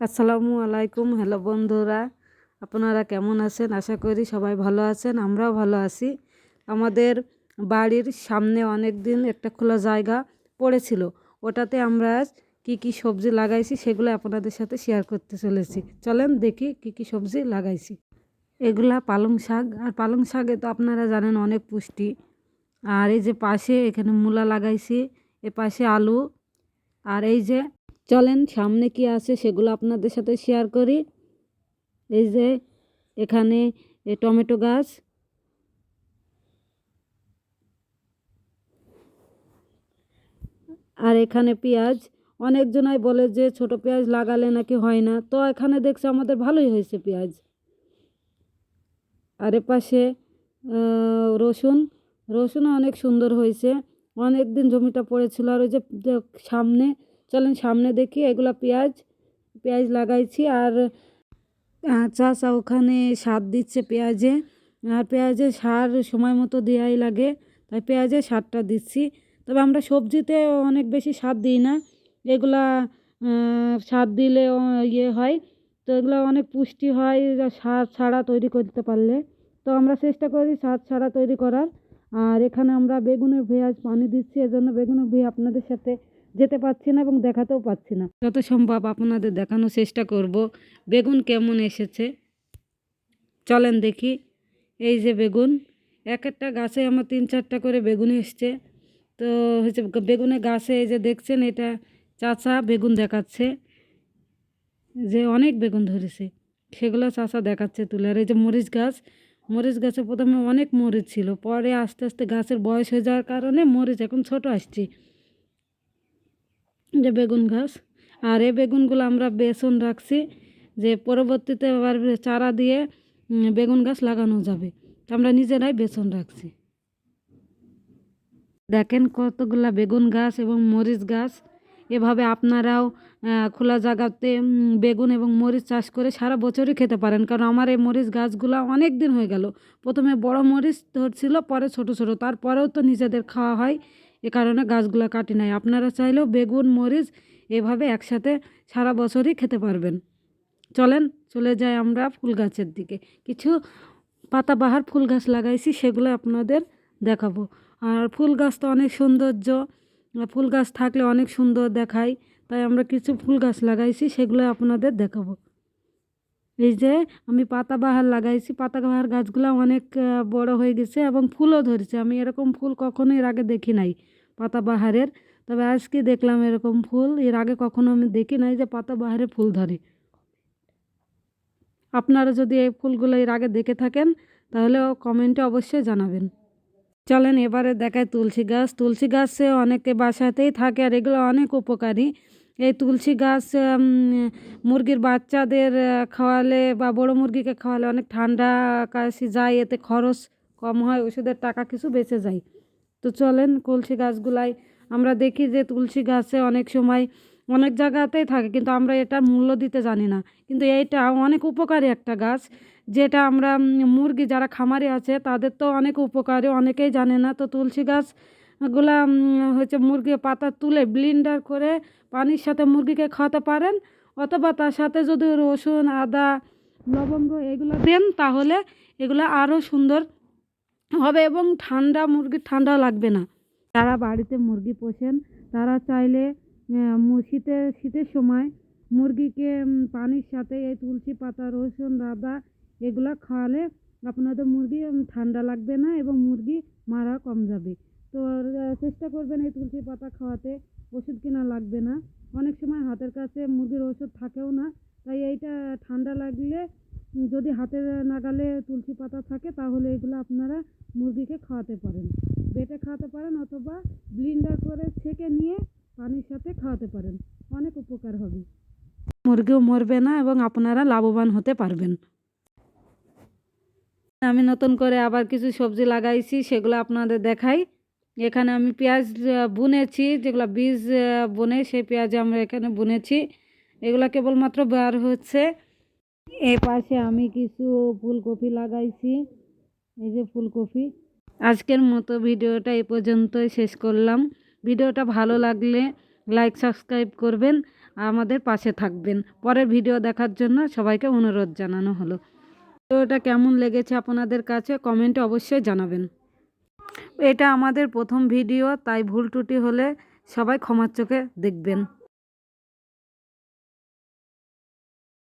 আসসালামু আলাইকুম। হ্যালো বন্ধুরা, আপনারা কেমন আছেন? আশা করি সবাই ভালো আছেন, আমরাও ভালো আছি। আমাদের বাড়ির সামনে অনেক দিন একটা খোলা জায়গা পড়েছিল। ওটাতে আমরা কী কী সবজি লাগাইছি সেগুলো আপনাদের সাথে শেয়ার করতে চলেছি। চলেন দেখি কী কী সবজি লাগাইছি। এগুলা পালং শাক, আর পালং শাকে তো আপনারা জানেন অনেক পুষ্টি। আর এই যে পাশে এখানে মূলা লাগাইছি, এ পাশে আলু, আর এই যে চলেন, সামনে কি আছে সেগুলো আপনাদের সাথে শেয়ার করি। এই যে এখানে টমেটো গাছ। আর এখানে পেঁয়াজ। অনেকজনাই বলে যে ছোট পেঁয়াজ লাগালে নাকি হয় না। তো এখানে দেখছি আমাদের ভালোই হয়েছে পেঁয়াজ। আর এপাশে রসুন। রসুনও অনেক সুন্দর হয়েছে। অনেক দিন জমিটা পড়েছিল আর ওই যে সামনে চলেন সামনে দেখি, এগুলা পেঁয়াজ পেঁয়াজ লাগাইছি আর চাচা ওখানে সার দিচ্ছে পেঁয়াজে। আর পেঁয়াজে সার সময় মতো দেওয়াই লাগে, তাই পেঁয়াজে সারটা দিচ্ছি। তবে আমরা সবজিতে অনেক বেশি সার দিই না। এগুলা সার দিলে ইয়ে হয়। তো এগুলো অনেক পুষ্টি হয় সার ছাড়া তৈরি করতে পারলে। তো আমরা চেষ্টা করি সার ছাড়া তৈরি করার। আর এখানে আমরা বেগুনের ভুঁয়ে আজ পানি দিচ্ছি, এজন্য বেগুনের ভুঁয়ে আপনাদের সাথে যেতে পারছি না এবং দেখাতেও পাচ্ছি না। যত সম্ভব আপনাদের দেখানোর চেষ্টা করব। বেগুন কেমন এসেছে? চলেন দেখি। এই যে বেগুন, এক একটা গাছে আমার তিন চারটা করে বেগুন এসছে। তো হচ্ছে বেগুনের গাছে এই যে দেখছেন, এটা চাচা বেগুন দেখাচ্ছে। যে অনেক বেগুন ধরেছে। সেগুলো চাচা দেখাচ্ছে তুলে আর এই যে মরিচ গাছ, মরিচ গাছে প্রথমে অনেক মরিচ ছিল। পরে আস্তে আস্তে গাছের বয়স হয়ে যাওয়ার কারণে মরিচ এখন ছোট আসছে। যে বেগুন গাছ। আর এই বেগুনগুলো আমরা বেসন রাখছি যে পরবর্তীতে আবার চারা দিয়ে বেগুন গাছ লাগানো যাবে। আমরা নিজেরাই বেসন রাখছি। দেখেন কতগুলা বেগুন গাছ এবং মরিচ গাছ। এভাবে আপনারাও খোলা জায়গাতে বেগুন এবং মরিচ চাষ করে সারা বছরই খেতে পারেন। কারণ আমার এই মরিচ গাছগুলো অনেক দিন হয়ে গেল। প্রথমে বড় মরিচ ধরছিল, পরে ছোট ছোট। তারপরেও তো নিজেদের খাওয়া হয়। এ কারণে গাছগুলো কাটি নাই। আপনারা চাইলেও বেগুন, মরিচ এভাবে একসাথে সারা বছরই খেতে পারবেন। চলেন, চলে যাই আমরা ফুল গাছের দিকে। কিছু পাতাবাহার ফুল গাছ লাগাইছি, সেগুলো আপনাদের দেখাবো। আর ফুল গাছ তো অনেক সৌন্দর্য, ফুল গাছ থাকলে অনেক সুন্দর দেখায়, তাই আমরা কিছু ফুল গাছ লাগাইছি, সেগুলো আপনাদের দেখাবো। এই যে আমি পাতাবাহার লাগাইছি, পাতাবাহার গাছগুলো অনেক বড় হয়ে গেছে এবং ফুলও ধরেছে। আমি এরকম ফুল কখনো এর আগে দেখি নাই। পাতাবাহারের। তবে আজকে দেখলাম এরকম ফুল, এর আগে কখনো আমি দেখি নাই যে পাতাবাহারে ফুল ধরে। আপনারা যদি এই ফুলগুলো এর আগে দেখে থাকেন, তাহলে কমেন্টে অবশ্যই জানাবেন। চলেন এবারে দেখায় তুলসী গাছ। তুলসী গাছে অনেকে বাসাতেই থাকে আর এগুলো অনেক উপকারী। এই তুলসী গাছ মুরগির বাচ্চাদের খাওয়ালে বা বড় মুরগিকে খাওয়ালে অনেক ঠান্ডা কাশি যায়, এতে খরচ কম হয়, ওষুধের টাকা কিছু বেঁচে যায়। তো চলেন তুলসী গাছগুলাই, আমরা দেখি যে তুলসী গাছে অনেক সময় অনেক জায়গাতেই থাকে, কিন্তু আমরা এটা মূল্য দিতে জানি না। কিন্তু এইটা অনেক উপকারী একটা গাছ, যেটা আমরা মুরগি যারা খামারে আছে, তাদের তো অনেক উপকারী, অনেকেই জানে না। তো তুলসী গাছগুলা হচ্ছে মুরগি পাতা তুলে ব্লিন্ডার করে পানির সাথে মুরগিকে খাওয়াতে পারেন, অথবা তার সাথে যদি রসুন, আদা, লবঙ্গ এগুলো দেন, তাহলে এগুলো আরও সুন্দর হবে এবং ঠান্ডা মুরগির ঠান্ডা লাগবে না। যারা বাড়িতে মুরগি পোষেন, তারা চাইলে শীতের শীতের সময় মুরগিকে পানির সাথে এই তুলসী পাতা, রসুন আদা এগুলো খাওয়ালে আপনাদের মুরগি ঠান্ডা লাগবে না এবং মুরগি মারা কম যাবে। তো চেষ্টা করবেন এই তুলসী পাতা খাওয়াতে। ওষুধ কেনা লাগবে না। অনেক সময় হাতের কাছে মুরগির ওষুধ থাকেও না। তাই এইটা ঠান্ডা লাগলে যদি হাতের নাগালে তুলসী পাতা থাকে, তাহলে এগুলো আপনারা মুরগিকে খাওয়াতে পারেন। বেটে খাওয়াতে পারেন অথবা ব্লিন্ডার করে ছেঁকে নিয়ে পানির সাথে খাওয়াতে পারেন। অনেক উপকার হবে। মুরগিও মরবে না এবং আপনারা লাভবান হতে পারবেন। আমি নতুন করে আবার কিছু সবজি লাগাইছি, সেগুলো আপনাদের দেখাই। এখানে আমি পেঁয়াজ বুনেছি, যেগুলো বীজ বুনে, সেই পেঁয়াজ আমরা এখানে বুনেছি। এগুলো কেবলমাত্র বার হচ্ছে এ পাশে আমি কিছু ফুলকপি লাগাইছি। এই যে ফুলকপি। আজকের মতো ভিডিওটা এই পর্যন্তই শেষ করলাম। ভিডিওটা ভালো লাগলে লাইক, সাবস্ক্রাইব করবেন, আমাদের পাশে থাকবেন। পরের ভিডিও দেখার জন্য সবাইকে অনুরোধ জানানো হলো। এটা কেমন লেগেছে আপনাদের কাছে কমেন্টে অবশ্যই জানাবেন। এটা আমাদের প্রথম ভিডিও, তাই ভুল ত্রুটি হলে সবাই ক্ষমার চোখে দেখবেন।